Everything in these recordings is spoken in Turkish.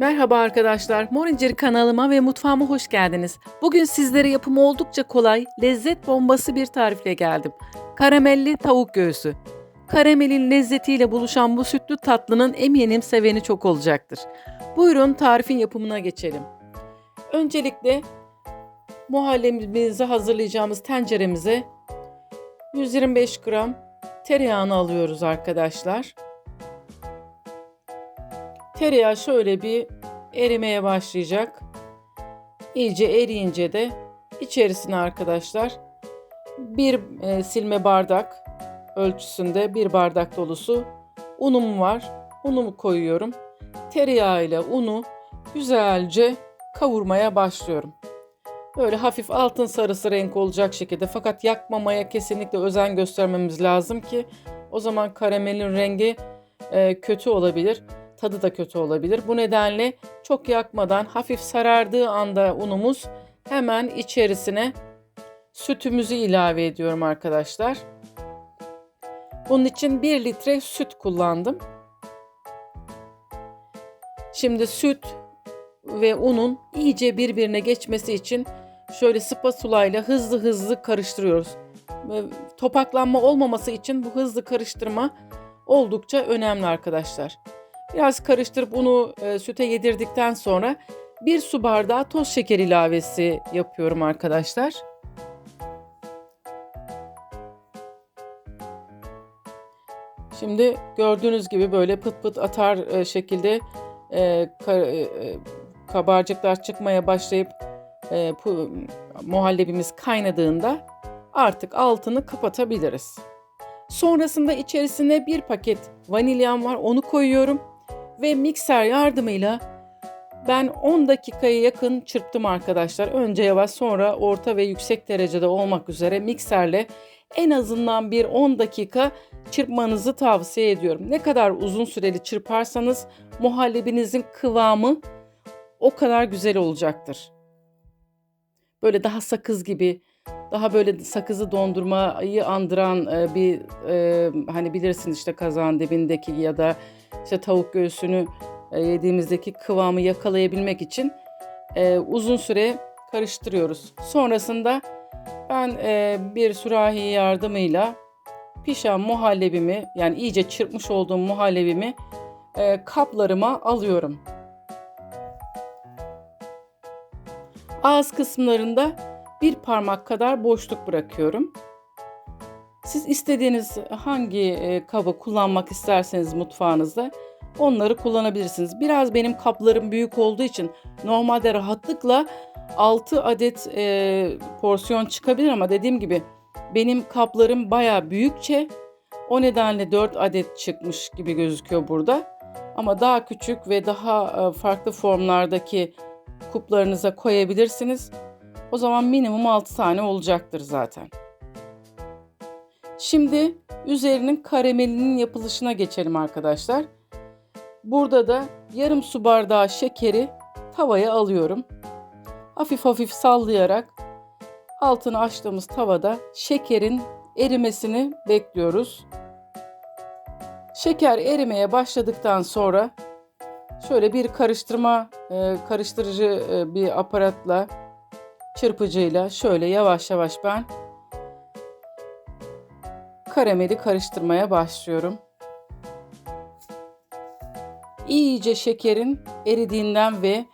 Merhaba arkadaşlar, Mor İncir kanalıma ve mutfağıma hoş geldiniz. Bugün sizlere yapımı oldukça kolay, lezzet bombası bir tarifle geldim. Karamelli tavuk göğsü. Karamelin lezzetiyle buluşan bu sütlü tatlının eminim seveni çok olacaktır. Buyurun tarifin yapımına geçelim. Öncelikle muhallebimizi hazırlayacağımız tenceremize 125 gram tereyağını alıyoruz arkadaşlar. Tereyağı şöyle bir erimeye başlayacak. İyice eriyince de içerisine arkadaşlar bir e, silme bardak ölçüsünde bir bardak dolusu unum var. Unumu koyuyorum. Tereyağı ile unu güzelce kavurmaya başlıyorum. Böyle hafif altın sarısı renk olacak şekilde fakat yakmamaya kesinlikle özen göstermemiz lazım ki o zaman karamelin rengi e, kötü olabilir tadı da kötü olabilir. Bu nedenle çok yakmadan hafif sarardığı anda unumuz hemen içerisine sütümüzü ilave ediyorum arkadaşlar. Bunun için 1 litre süt kullandım. Şimdi süt ve unun iyice birbirine geçmesi için şöyle spatula ile hızlı hızlı karıştırıyoruz. Topaklanma olmaması için bu hızlı karıştırma oldukça önemli arkadaşlar. Biraz karıştırıp unu e, süte yedirdikten sonra bir su bardağı toz şeker ilavesi yapıyorum arkadaşlar. Şimdi gördüğünüz gibi böyle pıt pıt atar e, şekilde e, ka, e, kabarcıklar çıkmaya başlayıp e, pu, muhallebimiz kaynadığında artık altını kapatabiliriz. Sonrasında içerisine bir paket vanilyam var onu koyuyorum ve mikser yardımıyla ben 10 dakikaya yakın çırptım arkadaşlar. Önce yavaş sonra orta ve yüksek derecede olmak üzere mikserle en azından bir 10 dakika çırpmanızı tavsiye ediyorum. Ne kadar uzun süreli çırparsanız muhallebinizin kıvamı o kadar güzel olacaktır. Böyle daha sakız gibi, daha böyle sakızı dondurmayı andıran e, bir e, hani bilirsiniz işte kazan dibindeki ya da işte tavuk göğsünü e, yediğimizdeki kıvamı yakalayabilmek için e, uzun süre karıştırıyoruz. Sonrasında ben e, bir sürahi yardımıyla pişen muhallebimi yani iyice çırpmış olduğum muhallebimi kaplarıma alıyorum. Ağız kısımlarında bir parmak kadar boşluk bırakıyorum. Siz istediğiniz hangi e, kabı kullanmak isterseniz mutfağınızda onları kullanabilirsiniz. Biraz benim kaplarım büyük olduğu için normalde rahatlıkla 6 adet e, porsiyon çıkabilir ama dediğim gibi benim kaplarım baya büyükçe o nedenle 4 adet çıkmış gibi gözüküyor burada. Ama daha küçük ve daha e, farklı formlardaki kuplarınıza koyabilirsiniz. O zaman minimum 6 tane olacaktır zaten. Şimdi üzerinin karamelinin yapılışına geçelim arkadaşlar. Burada da yarım su bardağı şekeri tavaya alıyorum. Hafif hafif sallayarak altını açtığımız tavada şekerin erimesini bekliyoruz. Şeker erimeye başladıktan sonra şöyle bir karıştırma e, karıştırıcı e, bir aparatla çırpıcıyla şöyle yavaş yavaş ben karameli karıştırmaya başlıyorum. İyice şekerin eridiğinden ve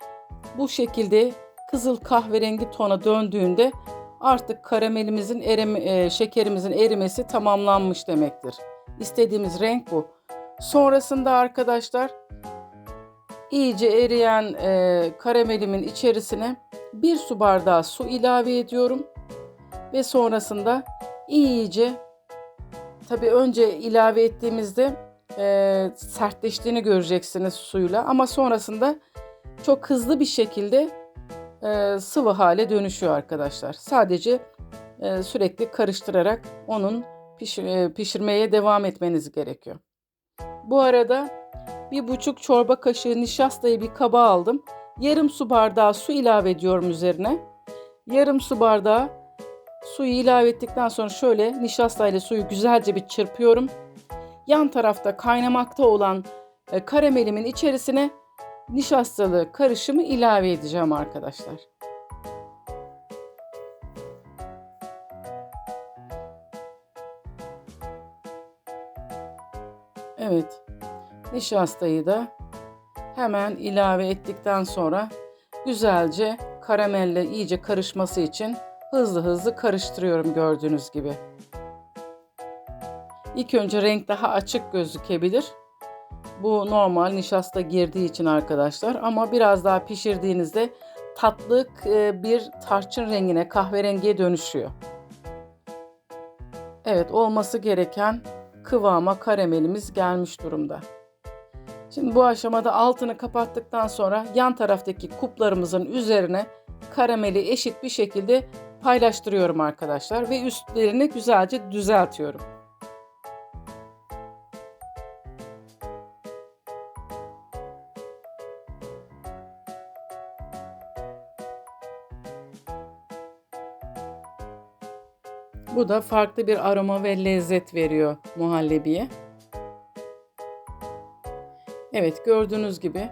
bu şekilde kızıl kahverengi tona döndüğünde artık karamelimizin erime, e, şekerimizin erimesi tamamlanmış demektir. İstediğimiz renk bu. Sonrasında arkadaşlar iyice eriyen e, karamelimin içerisine bir su bardağı su ilave ediyorum ve sonrasında iyice Tabii önce ilave ettiğimizde e, sertleştiğini göreceksiniz suyla ama sonrasında çok hızlı bir şekilde e, sıvı hale dönüşüyor arkadaşlar. Sadece e, sürekli karıştırarak onun piş, e, pişirmeye devam etmeniz gerekiyor. Bu arada bir buçuk çorba kaşığı nişastayı bir kaba aldım. Yarım su bardağı su ilave ediyorum üzerine. Yarım su bardağı Suyu ilave ettikten sonra şöyle nişasta ile suyu güzelce bir çırpıyorum. Yan tarafta kaynamakta olan e, karamelimin içerisine nişastalı karışımı ilave edeceğim arkadaşlar. Evet. Nişastayı da hemen ilave ettikten sonra güzelce karamelle iyice karışması için hızlı hızlı karıştırıyorum gördüğünüz gibi. İlk önce renk daha açık gözükebilir. Bu normal nişasta girdiği için arkadaşlar ama biraz daha pişirdiğinizde tatlı e, bir tarçın rengine kahverengiye dönüşüyor. Evet olması gereken kıvama karamelimiz gelmiş durumda. Şimdi bu aşamada altını kapattıktan sonra yan taraftaki kuplarımızın üzerine karameli eşit bir şekilde paylaştırıyorum arkadaşlar ve üstlerini güzelce düzeltiyorum. Bu da farklı bir aroma ve lezzet veriyor muhallebiye. Evet gördüğünüz gibi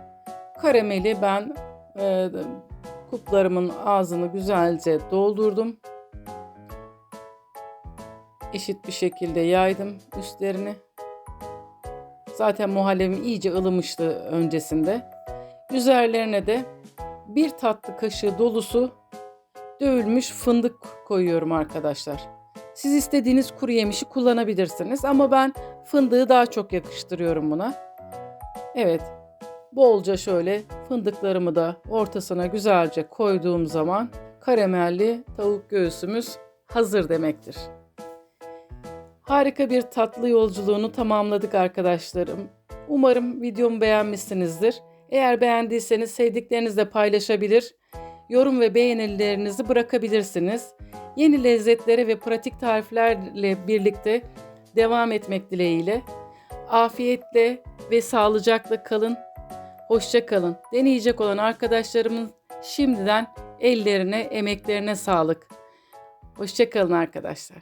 karameli ben e, kuplarımın ağzını güzelce doldurdum. Eşit bir şekilde yaydım üstlerini. Zaten muhallebim iyice ılımıştı öncesinde. Üzerlerine de bir tatlı kaşığı dolusu dövülmüş fındık koyuyorum arkadaşlar. Siz istediğiniz kuru yemişi kullanabilirsiniz ama ben fındığı daha çok yakıştırıyorum buna. Evet, bolca şöyle fındıklarımı da ortasına güzelce koyduğum zaman karamelli tavuk göğsümüz hazır demektir. Harika bir tatlı yolculuğunu tamamladık arkadaşlarım. Umarım videomu beğenmişsinizdir. Eğer beğendiyseniz sevdiklerinizle paylaşabilir, yorum ve beğenilerinizi bırakabilirsiniz. Yeni lezzetlere ve pratik tariflerle birlikte devam etmek dileğiyle. Afiyetle ve sağlıcakla kalın. Hoşça kalın. Deneyecek olan arkadaşlarımın şimdiden ellerine, emeklerine sağlık. Hoşça kalın arkadaşlar.